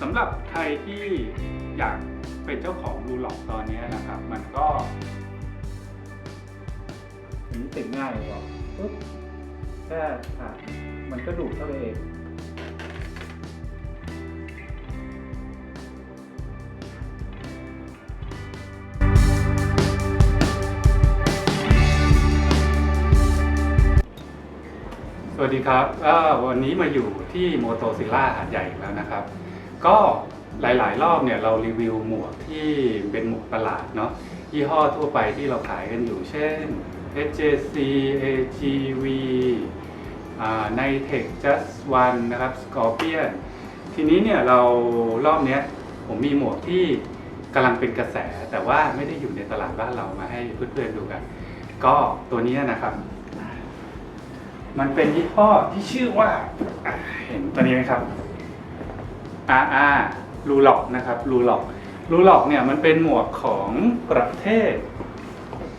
สำหรับใครที่อยากเป็นเจ้าของรูหลอกตอนนี้นะครับ มันก็ติดง่ายกว่าปุ๊บแค่อะมันก็ดูดเข้าไปเองสวัสดีครับวันนี้มาอยู่ที่โมโตซิล่าหาดใหญ่แล้วนะครับ ก็หลาย ๆ รอบเนี่ยเรารีวิวหมวกที่เป็นหมวกตลาดเนาะยี่ห้อทั่วไปที่เราขายกันอยู่เช่น HJC AGV อ่า Nitec Just One นะครับ Scorpion ทีนี้เนี่ยเรารอบเนี้ยผมมีหมวกที่กำลังเป็นกระแส แต่ว่าไม่ได้อยู่ในตลาดบ้านเรามาให้เพื่อนๆดูกัน ก็ตัวนี้นะครับ มันเป็นยี่ห้อที่ชื่อว่าเห็นตัวนี้ไหมครับ RR รูล็อกนะครับรูล็อกรูล็อกเนี่ยมันเป็นหมวกของประเทศ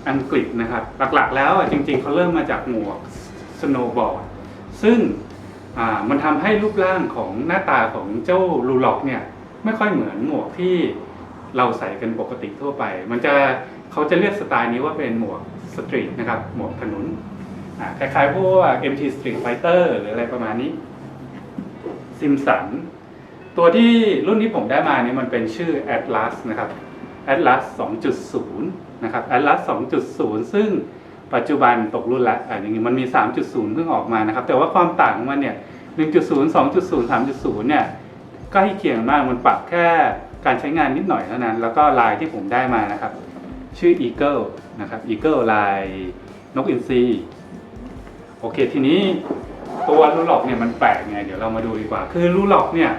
อังกฤษนะครับ หลักๆ แล้วจริงๆเขาเริ่มมาจากหมวกสโนว์บอร์ดซึ่งมันทำให้รูปร่างของหน้าตาของเจ้ารูล็อกเนี่ยไม่ค่อยเหมือนหมวกที่เราใส่กันปกติทั่วไป มันจะเขาจะเรียกสไตล์นี้ว่าเป็นหมวกสตรีทนะครับ หมวกถนนคล้ายๆพวก MT Street Fighter หรืออะไรประมาณนี้ซิมสัน ตัวที่รุ่นที่ผมได้มาเนี่ยมันเป็นชื่อ Atlas นะครับ Atlas 2.0 นะครับ Atlas 2.0 ซึ่งปัจจุบันตกรุ่นละอ่าอย่างนี้มันมี 3.0 เพิ่งออกมานะครับ แต่ว่าความต่างของมันเนี่ย 1.0 2.0 3.0 เนี่ยใกล้เคียงมากมันปรับแค่การใช้งานนิดหน่อยเท่านั้น แล้วก็ลายที่ผมได้มานะครับ ชื่อ Eagle นะครับ Eagle ลายนกอินทรีโอเคทีนี้ตัวรูล็อกเนี่ยมันแปลกไงเดี๋ยวเรามาดูดีกว่า คือรูล็อกเนี่ย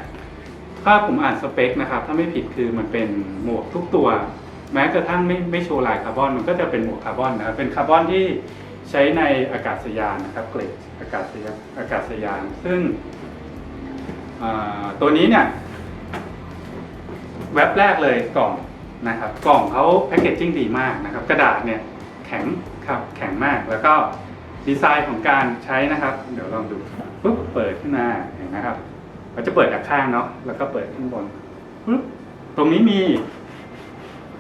ถ้าผมอ่านสเปคนะครับ ถ้าไม่ผิดคือมันเป็นหมวกทุกตัว แม้กระทั่งไม่ไม่โชว์ลายคาร์บอนมันก็จะเป็นหมวกคาร์บอนนะครับเป็นคาร์บอนที่ใช้ในอากาศยานนะครับเกรดอากาศยานอากาศยาน ซึ่งตัวนี้เนี่ยแว็บแรกเลยกล่องนะครับ กล่องเขาแพคเกจจิ้งดีมากนะครับ กระดาษเนี่ยแข็งครับแข็งมากแล้วก็ดีไซน์ของการใช้นะครับ เดี๋ยวลองดูปุ๊บเปิดขึ้นมาเห็นไหมครับ เราจะเปิดจากข้างเนาะแล้วก็เปิดข้างบนปุ๊บตรงนี้มี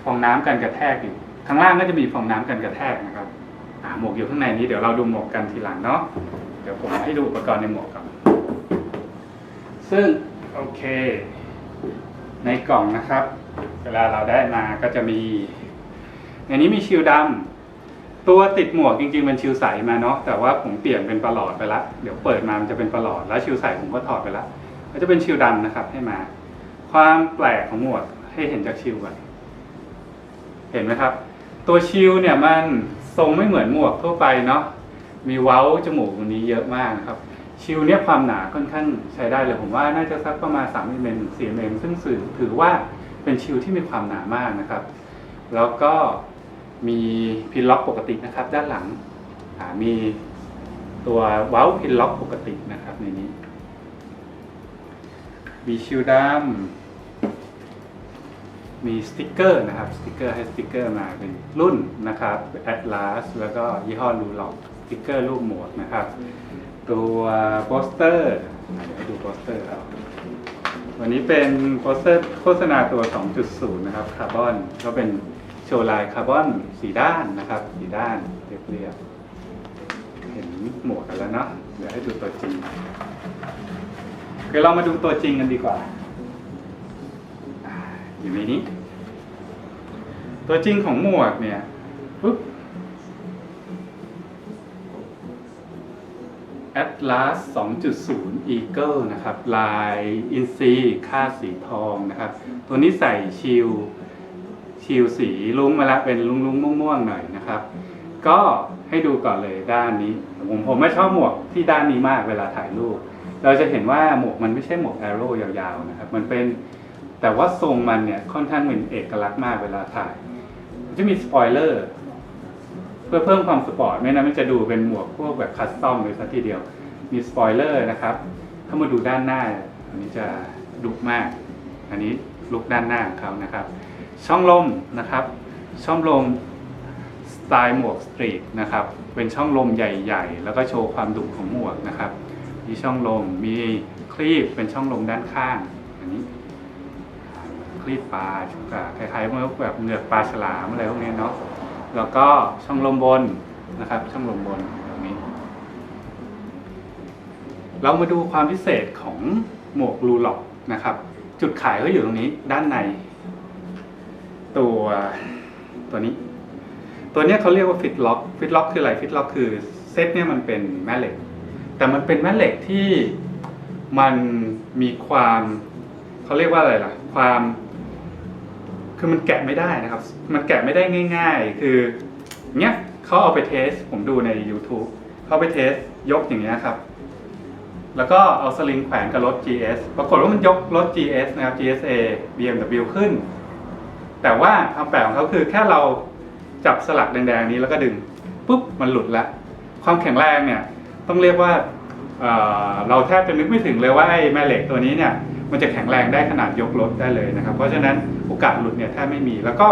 ฟองน้ำกันกระแทกอยู่ข้างล่างก็จะมีฟองน้ำกันกระแทกนะครับอ่าหมวกอยู่ข้างในนี้เดี๋ยวเราดูหมวกกันทีหลังเนาะเดี๋ยวผมให้ดูอุปกรณ์ในหมวกก่อนซึ่งโอเค ในกล่องนะครับ เวลาเราได้มาก็จะมีในนี้มีชิลดำตัวติดหมวกจริงๆมันชิลใสมาเนาะแต่ว่าผมเปลี่ยนเป็นประหลอดไปละเดี๋ยวเปิดมามันจะเป็นประหลอดแล้วชิลใสผมก็ถอดไปละ ก็จะเป็นชิลดำนะครับให้มา ความแปลกของหมวกให้เห็นจากชิลก่อนเห็นไหมครับ ตัวชิลเนี่ยมันทรงไม่เหมือนหมวกทั่วไปเนาะมีเว้าจมูกตรงนี้เยอะมากนะครับ ชิลเนี่ยความหนาค่อนข้างใช้ได้เลยผมว่าน่าจะสักประมาณ3มิลลิเมตรถึง4มิลลิเมตรซึ่งสื่อถือว่าเป็นชิลที่มีความหนามากนะครับ แล้วก็มีพินล็อกปกตินะครับ ด้านหลังมีตัวเว้าพินล็อกปกตินะครับในนี้ มีชิลดำมีสติกเกอร์นะครับ สติกเกอร์ให้สติกเกอร์มาเป็นรุ่นนะครับ Atlas แล้วก็ยี่ห้อลูล็อกสติกเกอร์รูปหมวกนะครับ ตัวโปสเตอร์เดี๋ยวดูโปสเตอร์เอาวันนี้เป็นโปสเตอร์โฆษณาตัว 2.0 นะครับคาร์บอนก็เป็นโชว์ลายคาร์บอนสีด้านนะครับสีด้านเรียบๆเห็นหมวกกันแล้วเนาะเดี๋ยวให้ดูตัวจริง เดี๋ยวเรามาดูตัวจริงกันดีกว่า อยู่ในนี้ ตัวจริงของหมวกเนี่ยปุ๊บ Atlas 2.0 Eagle นะครับ ลายอินซีค่าสีทองนะครับ ตัวนี้ใส่ชิลชิลสีลุ้งมาแล้วเป็นลุ้งลุ้งม่วงๆหน่อยนะครับ ก็ให้ดูก่อนเลยด้านนี้ ผมผมไม่ชอบหมวกที่ด้านนี้มากเวลาถ่ายรูป เราจะเห็นว่าหมวกมันไม่ใช่หมวกแอโร่ยาวๆนะครับ มันเป็นแต่ว่าทรงมันเนี่ยค่อนข้างเป็นเอกลักษณ์มากเวลาถ่ายมันจะมีสปอยเลอร์เพื่อเพิ่มความสปอร์ตไม่นั้นมันจะดูเป็นหมวกพวกแบบคัสตอมเลยสัทีเดียว มีสปอยเลอร์นะครับ ถ้ามาดูด้านหน้า อันนี้จะดุมาก อันนี้ลุกด้านหน้าของเขานะครับ ช่องลมนะครับ ช่องลมสไตล์หมวกสตรีทนะครับ เป็นช่องลมใหญ่ ๆ แล้วก็โชว์ความดุของหมวกนะครับ มีช่องลม มีคลีบเป็นช่องลมด้านข้างอันนี้ครีบปลาคล้ายๆแบบเหงือกปลาฉลามอะไรพวกนี้เนาะแล้วก็ช่องลมบนนะครับ ช่องลมบนตรงนี้ เรามาดูความพิเศษของหมวกลูล็อกนะครับ จุดขายก็อยู่ตรงนี้ด้านใน ตัวตัวนี้ ตัวนี้เขาเรียกว่าฟิตล็อกฟิตล็อกคืออะไรฟิตล็อกคือเซตเนี่ยมันเป็นแม่เหล็ก แต่มันเป็นแม่เหล็กที่มันมีความเขาเรียกว่าอะไรล่ะ ความ คือมันแกะไม่ได้นะครับ มันแกะไม่ได้ง่าย ๆ คือเนี้ยเขาเอาไปเทส ผมดูใน YouTube เขาไปเทสยกอย่างเงี้ยครับ แล้วก็เอาสลิงแขวนกับรถ GS ปรากฏว่ามันยกรถ GS นะครับ GSA BMW ขึ้น แต่ว่าความแปลกของเขาคือแค่เราจับสลักแดงๆนี้แล้วก็ดึงปุ๊บมันหลุดละความแข็งแรงเนี่ย ต้องเรียกว่าเอ่อเราแทบจะนึกไม่ถึงเลยว่าไอ้แม่เหล็กตัวนี้เนี่ยมันจะแข็งแรงได้ขนาดยกรถได้เลยนะครับ เพราะฉะนั้นโอกาสหลุดเนี่ยแทบไม่มีแล้วก็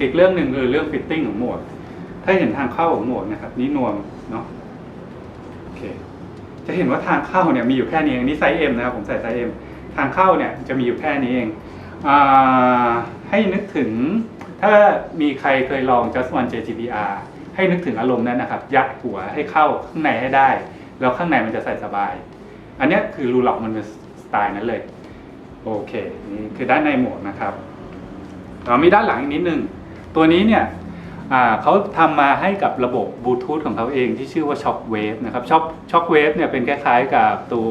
อีกเรื่องหนึ่งคือเรื่องฟิตติ้งของหมวก ถ้าเห็นทางเข้าของหมวกนะครับนี่นวมเนาะโอเคจะเห็นว่าทางเข้าเนี่ยมีอยู่แค่นี้เองนี่ไซส์ M นะครับผมใส่ไซส์ M ทางเข้าเนี่ยจะมีอยู่แค่นี้เองอให้นึกถึงถ้ามีใครเคยลอง Just One JGBR ให้นึกถึงอารมณ์นั้นนะครับ ยัดหัวให้เข้าข้างในให้ได้ แล้วข้างในมันจะใส่สบาย อันนี้คือรูล็อกมันเป็นสไตล์นั้นเลย โอเค นี่คือด้านในหมวกนะครับเรามีด้านหลังอีกนิดนึง ตัวนี้เนี่ยเขาทำมาให้กับระบบบลูทูธของเขาเองที่ชื่อว่า Shockwave นะครับ Shock Shockwave เนี่ยเป็นคล้ายๆกับตัว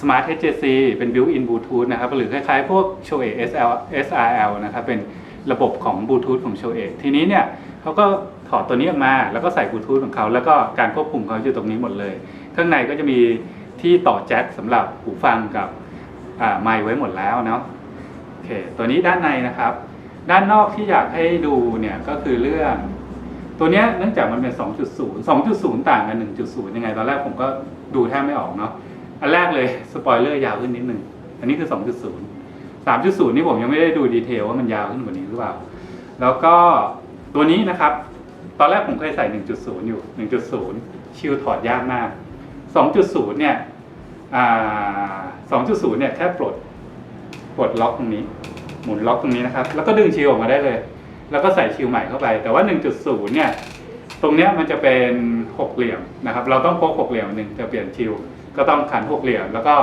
Smart HJC เป็น built-in Bluetooth นะครับ หรือคล้ายๆพวก Shoei SL SRL นะครับ เป็นระบบของบลูทูธของ s h o e ทีนี้เนี่ยเขาก็ ถอดตัวนี้ออกมา แล้วก็ใส่บลูทูธของเขา แล้วก็การควบคุมเขาอยู่ตรงนี้หมดเลย ข้างในก็จะมีที่ต่อแจ็คสำหรับหูฟังกับไมค์ไว้หมดแล้วเนาะโอเคตัวนี้ด้านในนะครับ ด้านนอกที่อยากให้ดูเนี่ยก็คือเรื่อง ตัวนี้เนื่องจากมันเป็น 2.0 2.0 ต่างกัน 1.0 ยังไง ตอนแรกผมก็ดูแทบไม่ออกเนาะอันแรกเลยสปอยเลอร์ยาวขึ้นนิดนึงอันนี้คือ 2.0 3.0 นี่ผมยังไม่ได้ดูดีเทลว่ามันยาวขึ้นกว่านี้หรือเปล่า แล้วก็ตัวนี้นะครับ ตอนแรกผมเคยใส่ 1.0 อยู่ 1.0 ชิลถอดยากมาก 2.0 เนี่ย2.0 เนี่ยแค่ปลด ปลดล็อกตรงนี้ หมุนล็อกตรงนี้นะครับ แล้วก็ดึงชิลออกมาได้เลย แล้วก็ใส่ชิลใหม่เข้าไป แต่ว่า 1.0 เนี่ย ตรงเนี้ยมันจะเป็นหกเหลี่ยมนะครับ เราต้องพกหกเหลี่ยมหนึ่งจะเปลี่ยนชิล ก็ต้องขันหกเหลี่ยม แล้วก็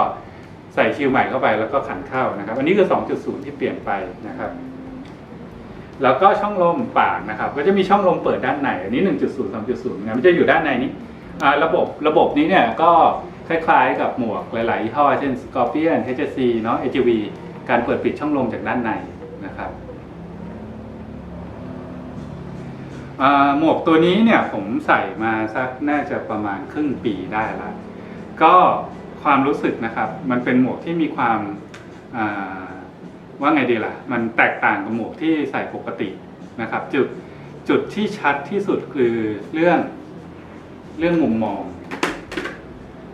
ใส่ชิลใหม่เข้าไป แล้วก็ขันเข้านะครับ อันนี้คือ 2.0 ที่เปลี่ยนไปนะครับ แล้วก็ช่องลมปากนะครับ ก็จะมีช่องลมเปิดด้านในอันนี้ 1.0 2.0นะมันจะอยู่ด้านในนี้ระบบระบบนี้เนี่ยก็คล้ายๆกับหมวกหลายๆยี่ห้อเช่น Scorpion HSC เนาะ AGV การเปิดปิดช่องลมจากด้านในนะครับหมวกตัวนี้เนี่ยผมใส่มาสักน่าจะประมาณครึ่งปีได้ล้วก็ความรู้สึกนะครับ มันเป็นหมวกที่มีความา ว่าไงดีล่ะ มันแตกต่างกับหมวกที่ใส่ปกตินะครับ จุดจุดที่ชัดที่สุดคือเรื่องเรื่องมุมมอง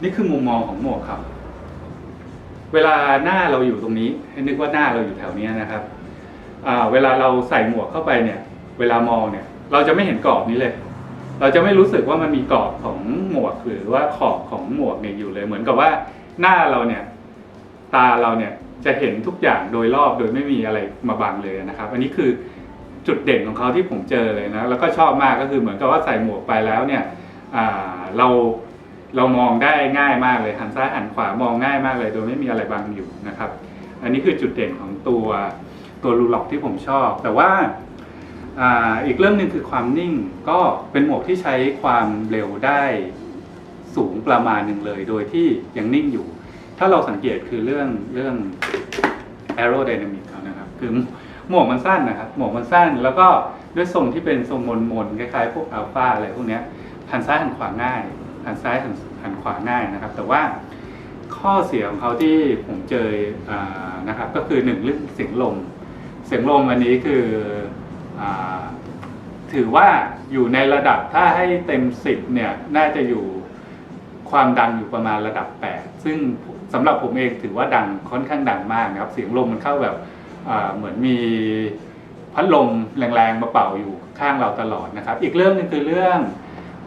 นี่คือมุมมองของหมวกครับ เวลาหน้าเราอยู่ตรงนี้ให้นึกว่าหน้าเราอยู่แถวนี้นะครับเวลาเราใส่หมวกเข้าไปเนี่ย เวลามองเนี่ย เราจะไม่เห็นกรอบนี้เลย เราจะไม่รู้สึกว่ามันมีกรอบของหมวกหรือว่าขอบของหมวกเนี่ยอยู่เลย เหมือนกับว่าหน้าเราเนี่ย ตาเราเนี่ย จะเห็นทุกอย่างโดยรอบโดยไม่มีอะไรมาบังเลยนะครับ อันนี้คือจุดเด่นของเขาที่ผมเจอเลยนะแล้วก็ชอบมากก็คือเหมือนกับว่าใส่หมวกไปแล้วเนี่ยเราเรามองได้ง่ายมากเลยหันซ้ายหันขวามองง่ายมากเลย โดยไม่มีอะไรบังอยู่นะครับ อันนี้คือจุดเด่นของตัวตัวรูล็อกที่ผมชอบ แต่ว่าอีกเรื่องหนึ่งคือความนิ่งก็เป็นหมวกที่ใช้ความเร็วได้สูงประมาณหนึ่งเลย โดยที่ยังนิ่งอยู่ ถ้าเราสังเกตคือเรื่องเรื่อง aerodynamic เขานะครับ คือหมวกมันสั้นนะครับ หมวกมันสั้น แล้วก็ด้วยทรงที่เป็นทรงมนมนๆคล้ายๆ พวกอัลฟาอะไรพวกนี้หันซ้ายหันขวาง่ายหันซ้ายหันหันขวาง่ายนะครับ แต่ว่าข้อเสียของเขาที่ผมเจออนะครับ ก็คือหนึ่งเรื่องเสียงลม เสียงลมอันนี้คืออถือว่าอยู่ในระดับถ้าให้เต็มสิบเนี่ยน่าจะอยู่ความดังอยู่ประมาณระดับ 8 ซึ่ง สำหรับผมเองถือว่าดังค่อนข้างดังมากนะครับ เสียงลมมันเข้าแบบเหมือนมีพัดลมแรงๆมาเป่าอยู่ข้างเราตลอดนะครับ อีกเรื่องหนึงคือเรื่อง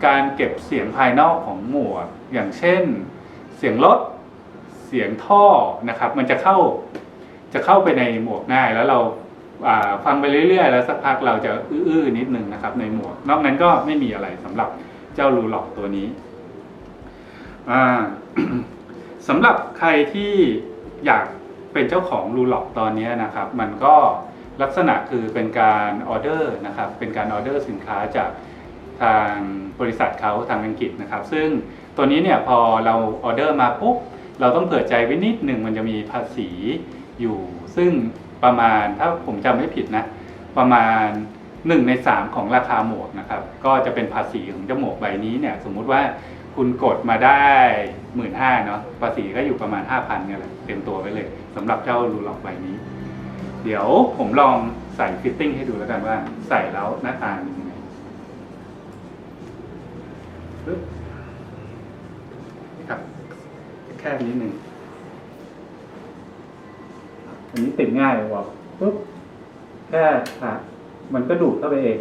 การเก็บเสียงภายนอกของหมวก อย่างเช่น เสียงรถเสียงท่อนะครับ มันจะเข้าจะเข้าไปในหมวกง่าย แล้วเราฟังไปเรื่อยๆ แล้วสักพักเราจะอื้อๆนิดนึงนะครับ ในหมวก นอกนั้นก็ไม่มีอะไรสำหรับเจ้ารูหลอกตัวนี้อ่า สำหรับใครที่อยากเป็นเจ้าของรูล็อกตอนนี้นะครับ มันก็ลักษณะคือเป็นการออเดอร์นะครับ เป็นการออเดอร์สินค้าจากทางบริษัทเขาทางอังกฤษนะครับ ซึ่งตัวนี้เนี่ยพอเราออเดอร์มาปุ๊บเราต้องเผื่อใจไว้นิดหนึ่งมันจะมีภาษีอยู่ ซึ่งประมาณถ้าผมจำไม่ผิดนะ ประมาณ 1 ใน 3 ของราคาหมวกนะครับ ก็จะเป็นภาษีของเจ้าหมวกใบนี้เนี่ยสมมุติว่า คุณกดมาได้หมื่นห้าเนาะภาษีก็อยู่ประมาณ5,000เนี่ยแหละเต็มตัวไว้เลยสำหรับเจ้ารูล็อกใบนี้ เดี๋ยวผมลองใส่ฟิตติ้งให้ดูแล้วกันว่า ใส่แล้วหน้าตาเป็นยังไงปึ๊บครับ แค่นี้หนึ่งอันนี้ติดง่ายเลยว่ะปุ๊บแค่อะมันก็ดูดเข้าไปเอง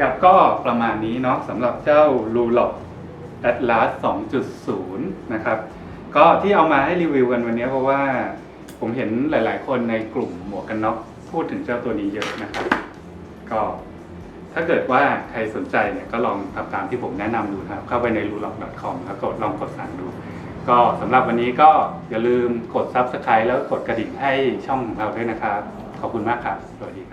ครับก็ประมาณนี้เนาะสำหรับเจ้า l u l o c Atlas 2.0 นะครับ ก็ที่เอามาให้รีวิวกันวันนี้เพราะว่าผมเห็นหลาย ๆ คนในกลุ่มหมวกกันน็อกพูดถึงเจ้าตัวนี้เยอะนะครับ ก็ถ้าเกิดว่าใครสนใจเนี่ยก็ลองทำตามที่ผมแนะนำดูนะครับ เข้าไปใน l u l o c c o m แล้วกดลองกดสั่งดู ก็สำหรับวันนี้ก็อย่าลืมกด Subscribe แล้วกดกระดิ่งให้ช่องของเราด้วยนะครับ ขอบคุณมากครับ สวัสดี